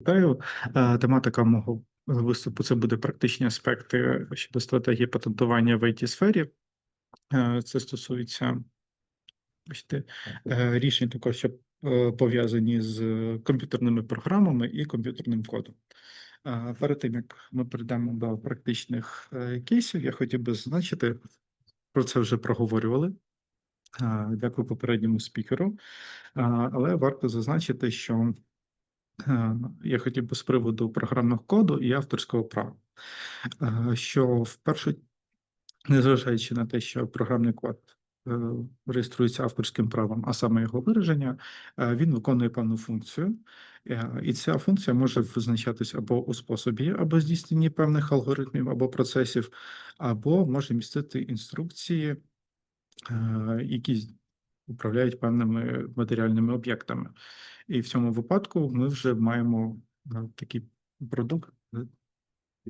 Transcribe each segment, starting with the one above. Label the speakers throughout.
Speaker 1: Вітаю. Е, Тематика мого виступу це буде практичні аспекти щодо стратегії патентування в it сфері. Е, Це стосується бачите, е, рішень також, що пов'язані з комп'ютерними програмами і комп'ютерним кодом. Перед тим як ми перейдемо до практичних кейсів, я хотів би зазначити, про це вже проговорювали. Дякую попередньому спікеру. Але варто зазначити, що Я хотів би з приводу програмного коду і авторського права, Е, що вперше, незважаючи на те, що програмний код е, реєструється авторським правом, а саме його вираження, е, він виконує певну функцію, Е, і ця функція може визначатися або у способі, або здійсненні певних алгоритмів або процесів, або може містити інструкції, е, які управляють певними матеріальними об'єктами. І в цьому випадку ми вже маємо е, такий продукт, е,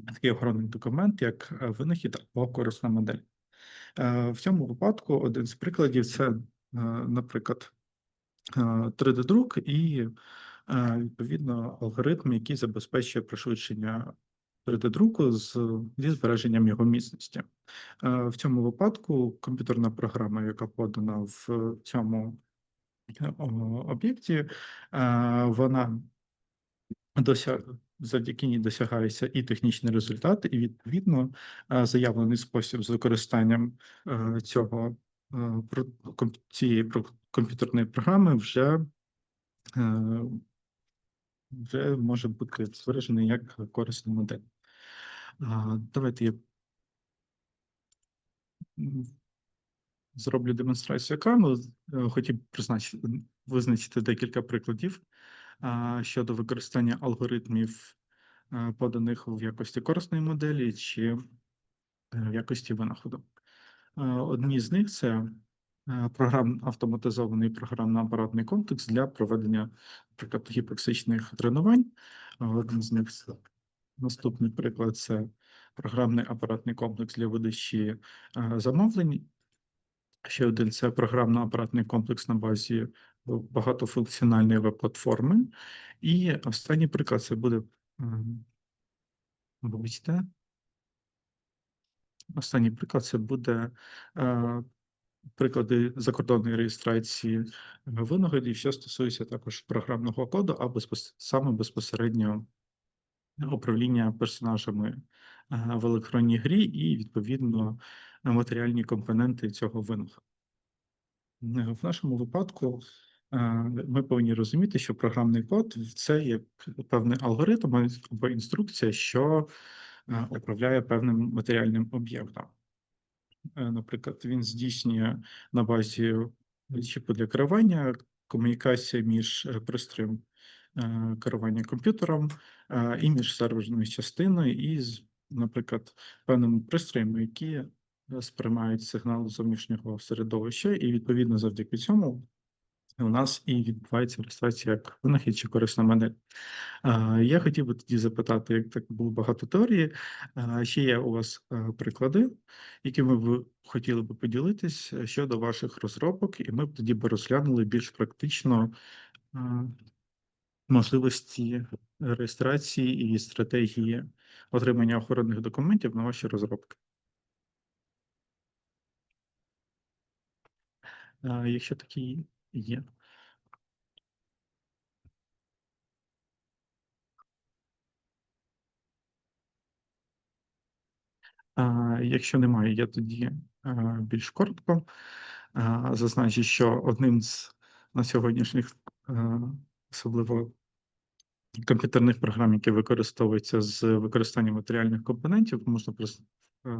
Speaker 1: такий охоронний документ, як е, винахід або корисна модель. В цьому випадку один з прикладів це, наприклад, 3D-друк і відповідно алгоритм, який забезпечує пришвидшення 3D-друку з зі збереженням його міцності. Е, В цьому випадку комп'ютерна програма, яка подана в цьому е, об'єкті, е, вона досяг завдяки ній досягається і технічний результат, і відповідно заявлений спосіб з використанням цього цієї комп'ютерної програми вже вже може бути виражений як корисна модель. Давайте я зроблю демонстрацію екрану. Е, Хотів призначити визначити декілька прикладів щодо використання алгоритмів, е, поданих в якості корисної моделі чи е, в якості винаходу. Е, Одні з них це е, програм, автоматизований програмно-апаратний комплекс для проведення, наприклад, гіпоксичних тренувань. Е, Один з них це наступний приклад це програмний апаратний комплекс для видачі е, замовлень. Ще один це програмно-апаратний комплекс на базі багатофункціональної веб-платформи. І останній приклад це буде. ем, Вибачте. Останній приклад це буде е, приклади закордонної реєстрації винагодів, що стосується також програмного коду, а саме безпосередньо управління персонажами е, в електронній грі і відповідно матеріальні компоненти цього винаходу. Е, В нашому випадку е, ми повинні розуміти, що програмний код це є певний алгоритм або інструкція, що е, управляє певним матеріальним об'єктом. Е, Наприклад, він здійснює на базі чіпу для керування комунікація між е, пристроєм е, керування комп'ютером і між серверною частиною, і, з, наприклад, певними пристроями, які е, сприймають сигнал зовнішнього середовища, і відповідно завдяки цьому у нас і відбувається реєстрація як винахід чи корисна. Е, Я хотів би тоді запитати, як так було багато теорії, е, чи є у вас е, приклади, якими ви хотіли би поділитись е, щодо ваших розробок, і ми б тоді би розглянули більш практично можливості реєстрації і стратегії отримання охоронних документів на ваші розробки. Якщо такі є. Якщо немає, я тоді більш коротко зазначу, що одним з на сьогоднішніх особливо комп'ютерних програм, які використовуються з використанням матеріальних компонентів, можна е,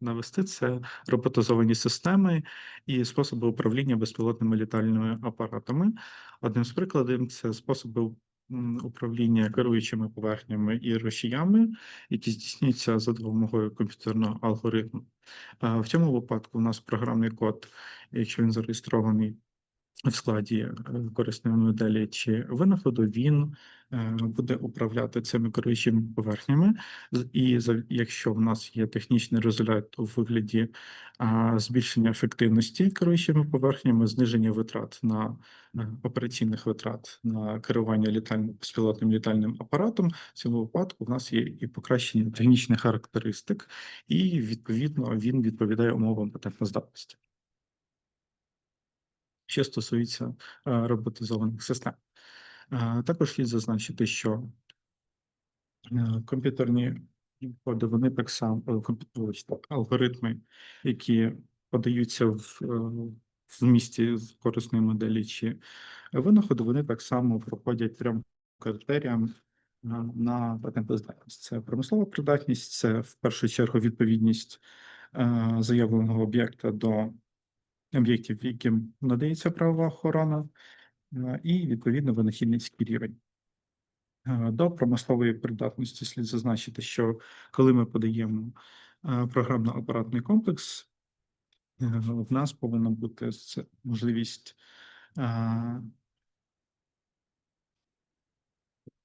Speaker 1: навести це роботизовані системи і способи управління безпілотними літальними апаратами. Одним з прикладів це способи управління керуючими поверхнями і рушіями, які здійснюються за допомогою комп'ютерного алгоритму. Е, В цьому випадку у нас програмний код, якщо він зареєстрований в складі е, корисної моделі чи винаходу, він е, буде управляти цими керуючими поверхнями. І якщо в нас є технічний результат у вигляді збільшення ефективності керуючими поверхнями, зниження витрат на е, операційних витрат на керування літальним безпілотним літальним апаратом, в цьому випадку в нас є і покращення технічних характеристик, і відповідно він відповідає умовам патентноздатності що стосується е, роботизованих систем. Е, Також слід зазначити, що е, комп'ютерні коди, вони так само алгоритми, які подаються в, місті з корисної моделі чи винаходу, вони так само проходять трьом критеріям на патентоздатність. Це промислова придатність, це в першу чергу відповідність е, заявленого об'єкта до об'єктів, яким надається правова охорона, е, і відповідно винахідницький рівень. Е, До промислової придатності слід зазначити, що коли ми подаємо е, програмно-апаратний комплекс, в нас повинна бути можливість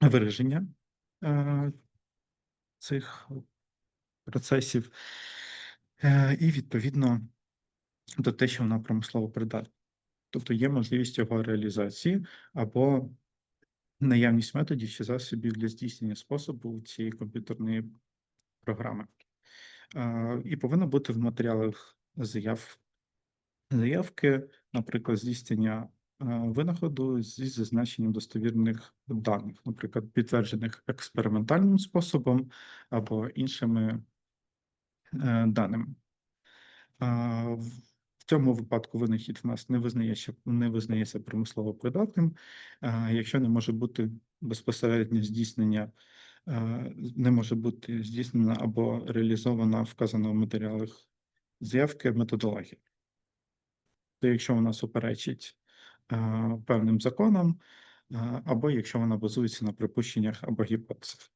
Speaker 1: вираження цих процесів, і відповідно до те, що вона промислово придатна. Тобто є можливість його реалізації або наявність методів чи засобів для здійснення способу цієї комп'ютерної програми. І повинно бути в матеріалах заяв заявки, наприклад, здійснення винаходу зі зазначенням достовірних даних, наприклад, підтверджених експериментальним способом або іншими е, даними. В цьому випадку винахід в нас не визнається, не визнається промислово придатним, якщо не може бути безпосередньо здійснення, не може бути здійснена або реалізована вказана в матеріалах заявки методологія. То якщо вона суперечить певним законам, або якщо вона базується на припущеннях або гіпотезах.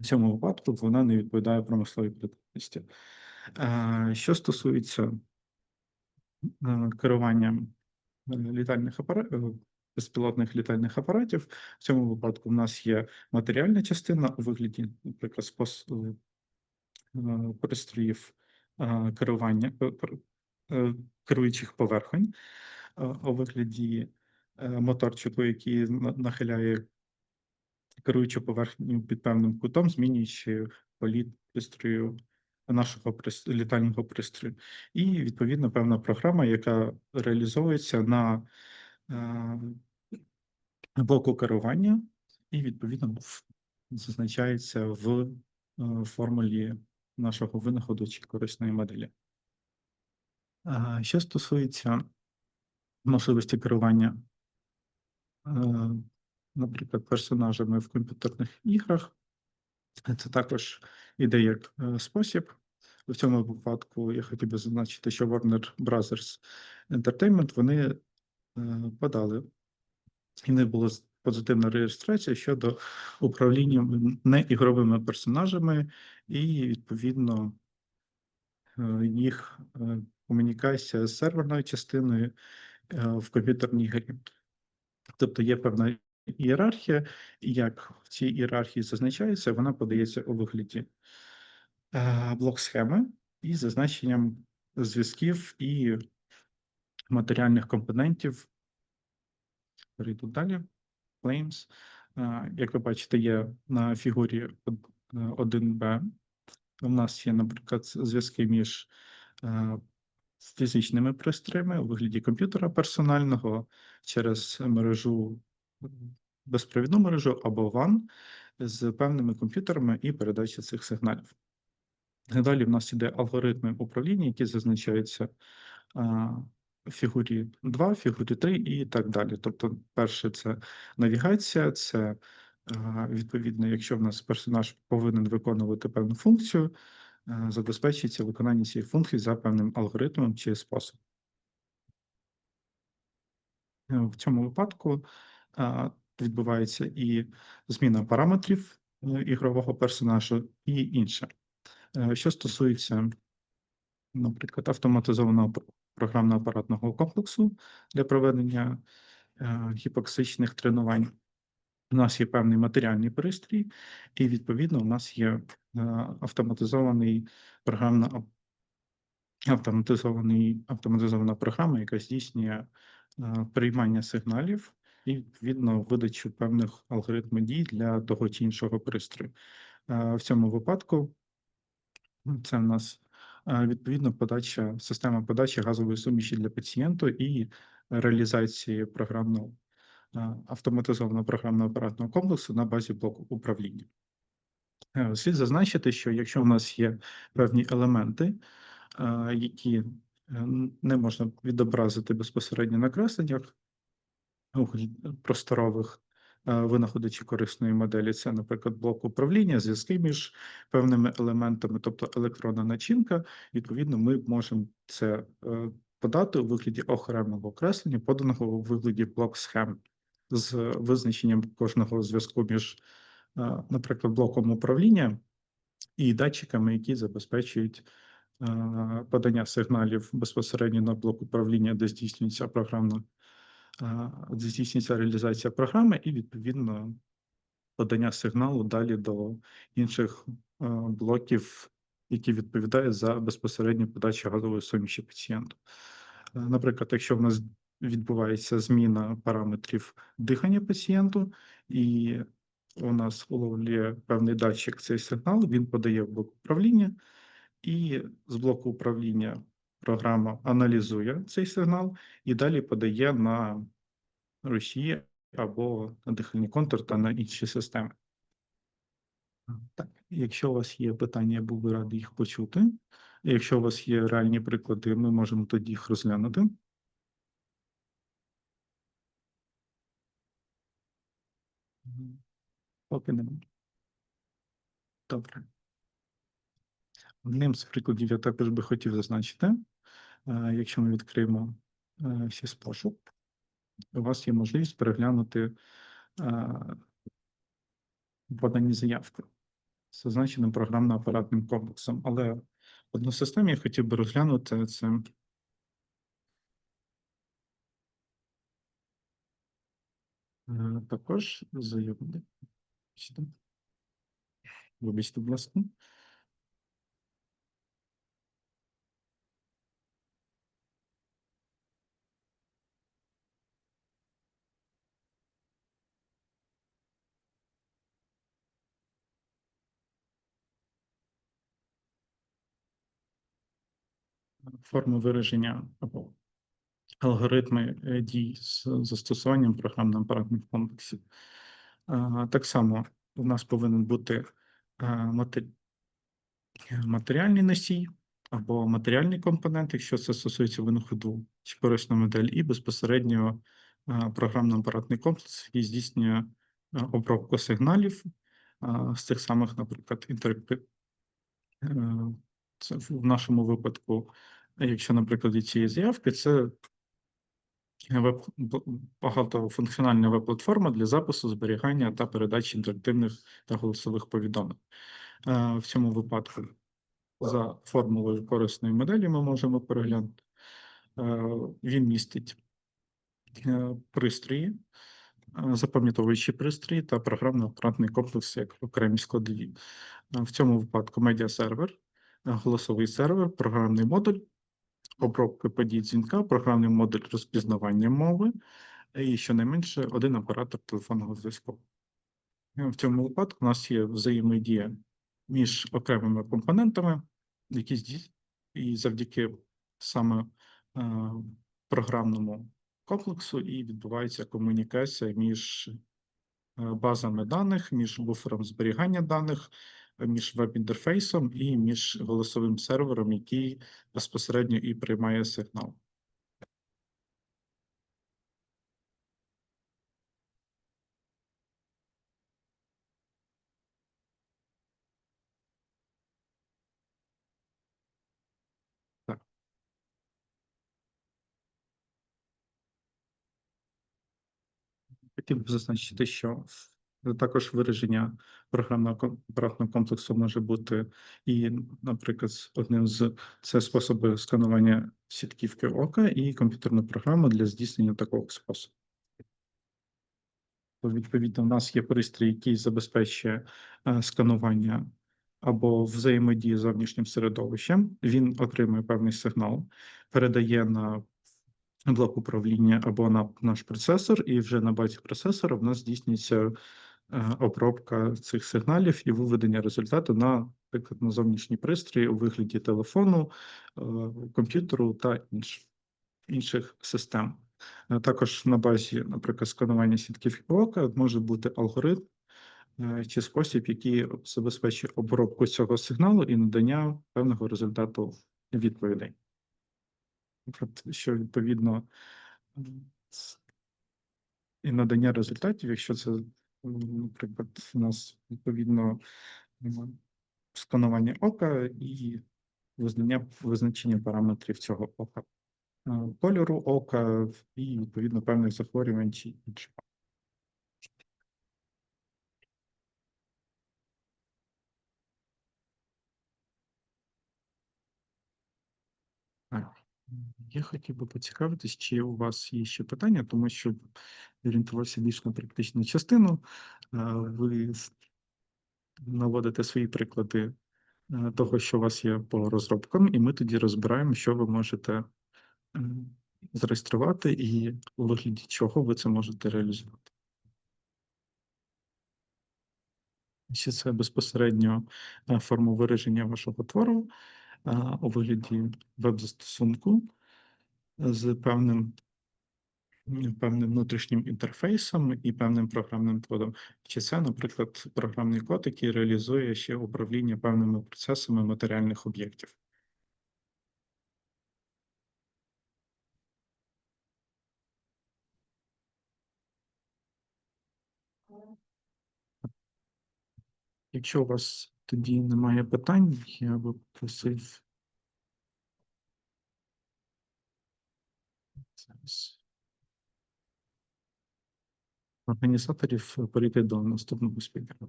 Speaker 1: В цьому випадку вона не відповідає промисловій придатності. Що стосується керуванням е, літальних апаратів, безпілотних літальних апаратів. В цьому випадку в нас є матеріальна частина у вигляді, наприклад, спос... е, е, пристроїв е, керування е, е, керуючих поверхонь е, у вигляді е, моторчику, який нахиляє керуючу поверхню під певним кутом, змінюючи політ пристрою нашого літального пристрою. І відповідно певна програма, яка реалізовується на е, блоку керування, і відповідно зазначається в е, формулі нашого винаходу чи корисної моделі. Е, Що стосується можливості керування наприклад, персонажами в комп'ютерних іграх. Це також іде як спосіб. В цьому випадку я хотів би зазначити, що Warner Brothers Entertainment вони е, подали, і не було позитивна реєстрація щодо управління неігровими персонажами і, відповідно, е, їх е, комунікація з серверною частиною в комп'ютерній грі. Тобто є певна ієрархія, і як в цій ієрархії зазначається, вона подається у вигляді е, блок-схеми із зазначенням зв'язків і матеріальних компонентів. Перейду далі. Claims. Е, Як ви бачите, є на фігурі е, 1Б. У нас є, наприклад, зв'язки між е, фізичними пристроями у вигляді комп'ютера персонального через мережу, безпровідну мережу або WAN з певними комп'ютерами і передача цих сигналів. Далі в нас іде алгоритми управління, які зазначаються в фігурі 2, фігурі 3 і так далі. Тобто, перше це навігація, це відповідно, якщо в нас персонаж повинен виконувати певну функцію, забезпечується виконання цієї функції за певним алгоритмом чи способом. Е, В цьому випадку відбувається і зміна параметрів е, ігрового персонажа, і інше. Е, Що стосується, наприклад, автоматизованого програмно-апаратного комплексу для проведення е, гіпоксичних тренувань. У нас є певний матеріальний пристрій, і відповідно у нас є е, автоматизований програмно автоматизований автоматизована програма, яка здійснює приймання сигналів і відповідно видачу певних алгоритмів дій для того чи іншого пристрою. В цьому випадку це в нас е, відповідно подача, система подачі газової суміші для пацієнту і реалізації програмного е, автоматизованого програмно-апаратного комплексу на базі блоку управління. Е, Слід зазначити, що якщо в нас є певні елементи, які не можна відобразити безпосередньо на кресленнях просторових е, винаходячи корисної моделі, це, наприклад, блок управління, зв'язки між певними елементами, тобто електронна начинка. Відповідно, ми можемо це е, подати у вигляді окремого креслення, поданого у вигляді блок схем з визначенням кожного зв'язку між, е, наприклад, блоком управління і датчиками, які забезпечують подання сигналів безпосередньо на блок управління, де здійснюється програмна, здійснюється реалізація програми, і відповідно подання сигналу далі до інших е, блоків, які відповідають за безпосередню подачу газової суміші пацієнту. Е, Наприклад, якщо в нас відбувається зміна параметрів дихання пацієнту, і у нас уловлює певний датчик цей сигнал, він подає в блок управління, і з блоку управління програма аналізує цей сигнал і далі подає на рушії або на дихальний контур та на інші системи. Так, якщо у вас є питання, я був би радий їх почути. Якщо у вас є реальні приклади, ми можемо тоді їх розглянути. Поки немає. Добре. Одним з прикладів я також би хотів зазначити, е, якщо ми відкриємо е, всі пошук, у вас є можливість переглянути е, подані заявки з зазначеним програмно-апаратним комплексом. Але одну систему я хотів би розглянути це. е, Також заявник. Вибачте, будь ласка. Форми вираження або алгоритми е, дій з застосуванням програмно-апаратних комплексів. Так само у нас повинен бути е, мате- матеріальний носій або матеріальний компонент, якщо це стосується винаходу чи корисна модель, і безпосередньо е, програмно-апаратний комплекс, який здійснює обробку сигналів з цих самих, наприклад, інтерпре- Е, Це в нашому випадку, якщо, наприклад, цієї заявки, це багатофункціональна веб-платформа для запису, зберігання та передачі інтерактивних та голосових повідомлень. Е, В цьому випадку за формулою корисної моделі ми можемо переглянути. Е, Він містить е, пристрої, запам'ятовуючі пристрої та програмно-апаратний комплекс як окремі складові. В цьому випадку медіасервер, голосовий сервер, програмний модуль, обробка подій дзвінка, програмний модуль розпізнавання мови і щонайменше один оператор телефонного зв'язку. Е, В цьому випадку у нас є взаємодія між окремими компонентами, які і завдяки саме е, програмному комплексу і відбувається комунікація між е, базами даних, між буфером зберігання даних, е, між веб-інтерфейсом і між голосовим сервером, який безпосередньо і приймає сигнал. Хотів б зазначити, що Також вираження програмного апаратного комплексу може бути і, наприклад, одним з це способи сканування сітківки ока і комп'ютерна програма для здійснення такого способу. Відповідно, в нас є пристрій, який забезпечує е, сканування або взаємодії з зовнішнім середовищем. Він отримує певний сигнал, передає на блок управління або на наш процесор, і вже на базі процесора в нас здійснюється е, обробка цих сигналів і виведення результату на, наприклад, на зовнішній пристрій у вигляді телефону, е, комп'ютеру та інших, інших систем. Е, Також на базі, наприклад, сканування сітків ока може бути алгоритм е, чи спосіб, який забезпечує обробку цього сигналу і надання певного результату відповідей. Що відповідно і надання результатів, якщо це, наприклад, у нас відповідно сканування ока і визнання визначення параметрів цього ока, е, кольору ока і відповідно певних захворювань чи іншого. М, я хотів би поцікавитись, чи у вас є ще питання, тому що орієнтувався більш на практичну частину. Ви наводите свої приклади е, того, що у вас є по розробкам, і ми тоді розбираємо, що ви можете зареєструвати і у вигляді чого ви це можете реалізувати. Чи це безпосередньо форма вираження вашого твору у вигляді веб-застосунку з певним певним внутрішнім інтерфейсом і певним програмним кодом. Чи це, наприклад, програмний код, який реалізує ще управління певними процесами матеріальних об'єктів? Якщо у вас тоді немає питань, я би просив організаторів перейти до наступного спікера.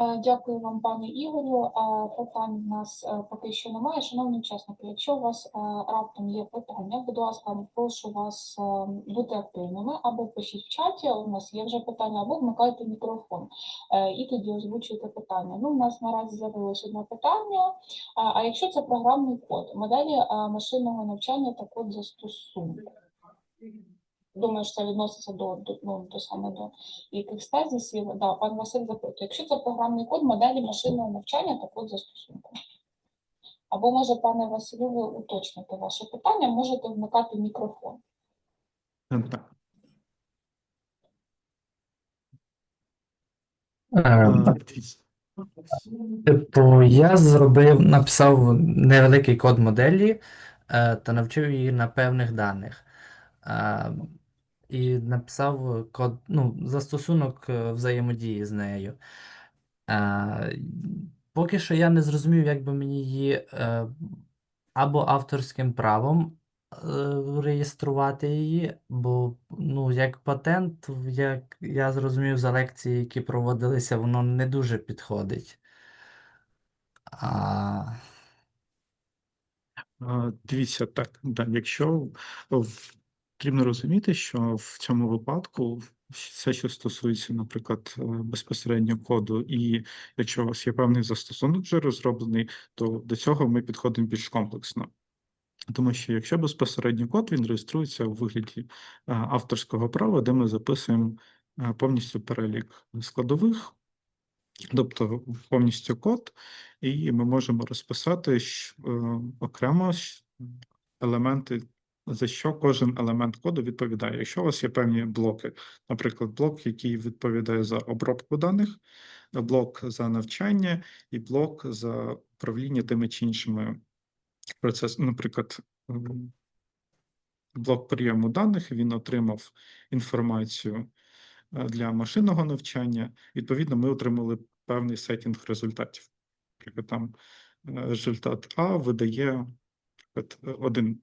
Speaker 2: Е, Дякую вам, пане Ігорю. Е, Питань в нас е, поки що немає. Шановні учасники, якщо у вас раптом є питання, будь ласка, прошу вас бути активними або пишіть в чаті, у нас є вже питання, або вмикайте мікрофон і тоді озвучуйте питання. Ну, у нас наразі з'явилось одне питання. А якщо це програмний код, моделі машинного навчання та код застосунку? Думаю, що це відноситься до, до, ну, до саме до яких тезисів. Да, пан Василь запитує, якщо це програмний код моделі машинного навчання та код застосунку. Або може, пане Василю, ви уточните ваше питання, можете вмикати мікрофон.
Speaker 1: Е, Так.
Speaker 3: Е,
Speaker 1: Е, дивіться.
Speaker 3: Типу, я зробив, написав невеликий код моделі е, та навчив її на певних даних. Е, і написав код, ну, застосунок е, взаємодії з нею. Е, поки що я не зрозумів, як би мені її е, або авторським правом е, реєструвати її, бо ну, як патент, як я зрозумів за лекції, які проводилися, воно не дуже підходить. А,
Speaker 1: Дивіться, так, да, якщо потрібно розуміти, що в цьому випадку все, що стосується, наприклад, е, безпосередньо коду, і якщо у вас є певний застосунок вже розроблений, то до цього ми підходимо більш комплексно. Тому що якщо безпосередньо код, він реєструється у вигляді е, авторського права, де ми записуємо е, повністю перелік складових, тобто повністю код, і ми можемо розписати окремо елементи, за що кожен елемент коду відповідає. Якщо у вас є певні блоки, наприклад, блок, який відповідає за обробку даних, блок за навчання і блок за управління тими чи іншими процесами, наприклад. Блок прийому даних він отримав інформацію е, для машинного навчання. Відповідно, ми отримали певний сетінг результатів. Наприклад, там е, результат А видає наприклад, один,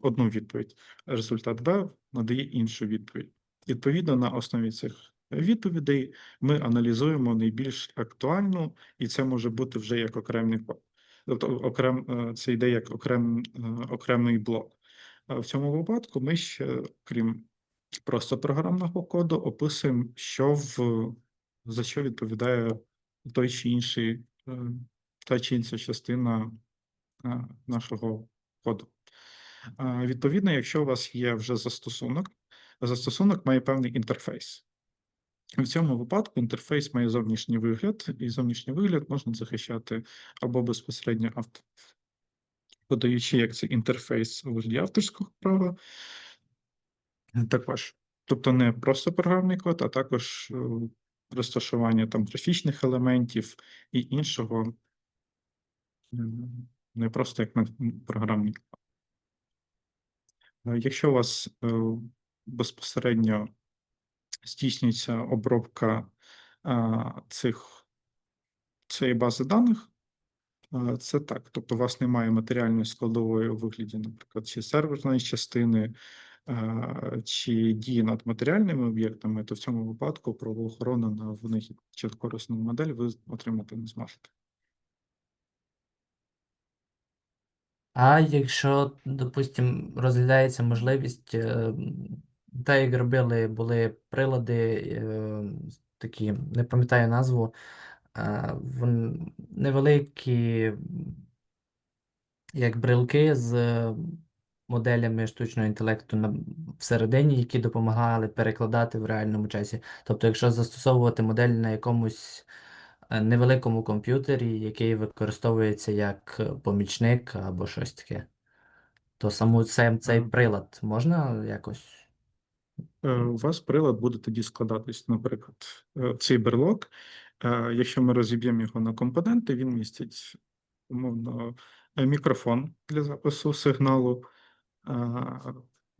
Speaker 1: одну відповідь, результат Б надає іншу відповідь. Відповідно, на основі цих відповідей ми аналізуємо найбільш актуальну, і це може бути вже як окремий код. Тобто окрем, е, це йде як окрем, е, окремий блок. В цьому випадку ми ще, крім просто програмного коду, описуємо, що в за що відповідає той чи інший, е, та чи інша частина е, нашого коду. Е, Відповідно, якщо у вас є вже застосунок, застосунок має певний інтерфейс. В цьому випадку інтерфейс має зовнішній вигляд, і зовнішній вигляд можна захищати або безпосередньо авто, подаючи як це інтерфейс у вигляді авторського права, також. Тобто не просто програмний код, а також е, розташування там графічних елементів і іншого, не просто як програмний код. Е, Якщо у вас е, безпосередньо здійснюється обробка цих цієї бази даних, це так. Тобто, у вас немає матеріальної складової у вигляді, наприклад, чи серверної частини, чи дії над матеріальними об'єктами, то в цьому випадку правоохорона на винахід чи корисну модель ви отримати не зможете.
Speaker 3: А якщо, допустим, розглядається можливість, е, так як робили, були прилади е, такі, не пам'ятаю назву, е, невеликі, як брелки з е, моделями штучного інтелекту на, всередині, які допомагали перекладати в реальному часі. Тобто, якщо застосовувати модель на якомусь невеликому комп'ютері, який використовується як е, помічник або щось таке, то саму сам цей прилад можна якось.
Speaker 1: Е, У вас прилад буде тоді складатись, наприклад, е, цей берлок. е, Якщо ми розіб'ємо його на компоненти, він містить умовно е, мікрофон для запису сигналу, е,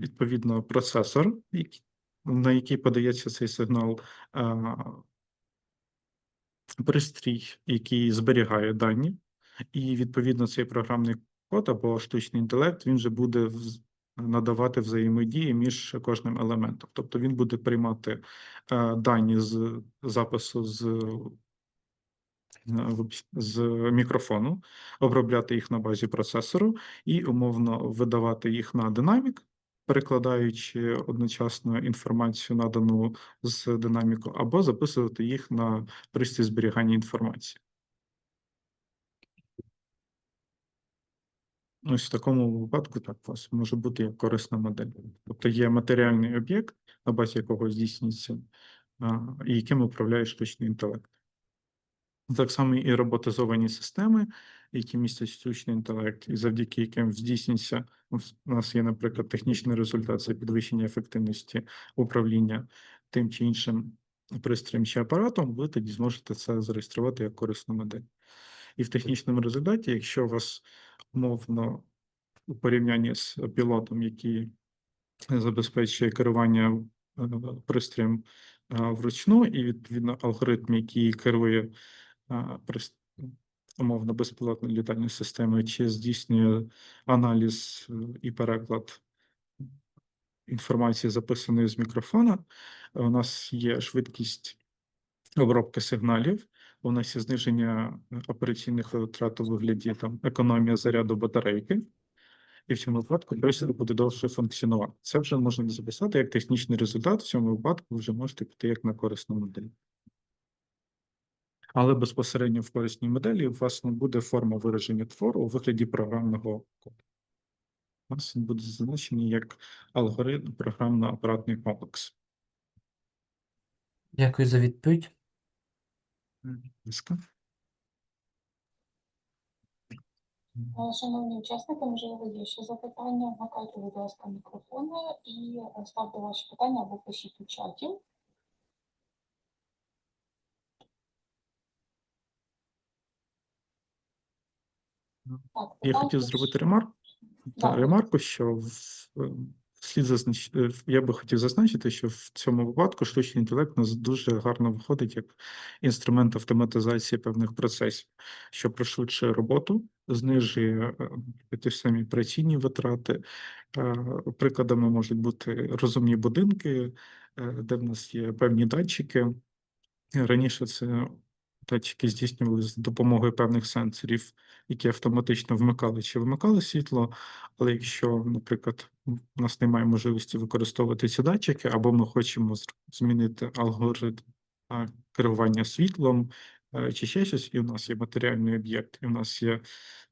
Speaker 1: відповідно, процесор, на який подається цей сигнал, е, пристрій, який зберігає дані, і відповідно цей програмний код або штучний інтелект він же буде надавати взаємодії між кожним елементом. Тобто він буде приймати е, дані з запису з, е, з мікрофону, обробляти їх на базі процесору і умовно видавати їх на динамік, перекладаючи одночасно інформацію, надану з динаміку, або записувати їх на пристрій зберігання інформації. Ось в такому випадку так вас може бути як корисна модель. Тобто є матеріальний об'єкт, на базі якого здійснюється, і яким управляє штучний інтелект. Так само і роботизовані системи, які містять штучний інтелект, і завдяки яким здійснюється, у нас є, наприклад, технічний результат це підвищення ефективності управління тим чи іншим пристроєм чи апаратом, ви тоді зможете це зареєструвати як корисну модель. І в технічному результаті, якщо у вас умовно у порівнянні з пілотом, який забезпечує керування е, пристроєм е, вручну, і відповідно алгоритм, який керує е, прис- умовно безпілотною літальною системою, чи здійснює аналіз е, і переклад інформації, записаної з мікрофона, у нас є швидкість обробки сигналів. У нас є зниження е, операційних витрат у вигляді там економія заряду батарейки, і в цьому випадку пристрій буде довше функціонувати. Це вже можна записати як технічний результат. В цьому випадку ви вже можете піти як на корисну модель. Але безпосередньо в корисній моделі у вас не буде форма вираження твору у вигляді програмного коду. У вас він буде зазначений як алгоритм програмно-апаратний комплекс.
Speaker 3: Дякую за відповідь.
Speaker 1: Ласка.
Speaker 2: Е, Шановні учасники, можливо, є ще запитання. Вмикайте, будь ласка, мікрофони і е, ставте ваші питання або пишіть у чаті.
Speaker 1: Я хотів зробити ремарку. Та ремарку, що в, слід зазнач... е, я би хотів зазначити, що в цьому випадку штучний інтелект у нас дуже гарно виходить як інструмент автоматизації певних процесів, що пришвидшує роботу, знижує е, ті ж самі операційні витрати. Е, Прикладами можуть бути розумні будинки, де в нас є певні датчики. Раніше це датчики здійснювалися за допомогою певних сенсорів, які автоматично вмикали чи вимикали світло. Але якщо, наприклад, у нас немає можливості використовувати ці датчики, або ми хочемо змінити алгоритм керування світлом е, чи ще щось, і у нас є матеріальний об'єкт, і у нас є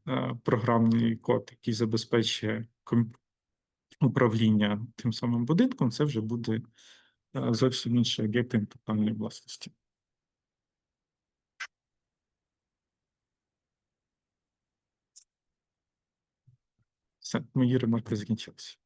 Speaker 1: е, програмний код, який забезпечує управління тим самим будинком, це вже буде е, зовсім інший об'єкт інтелектуальної власності. Все, мої ремарки закінчилися.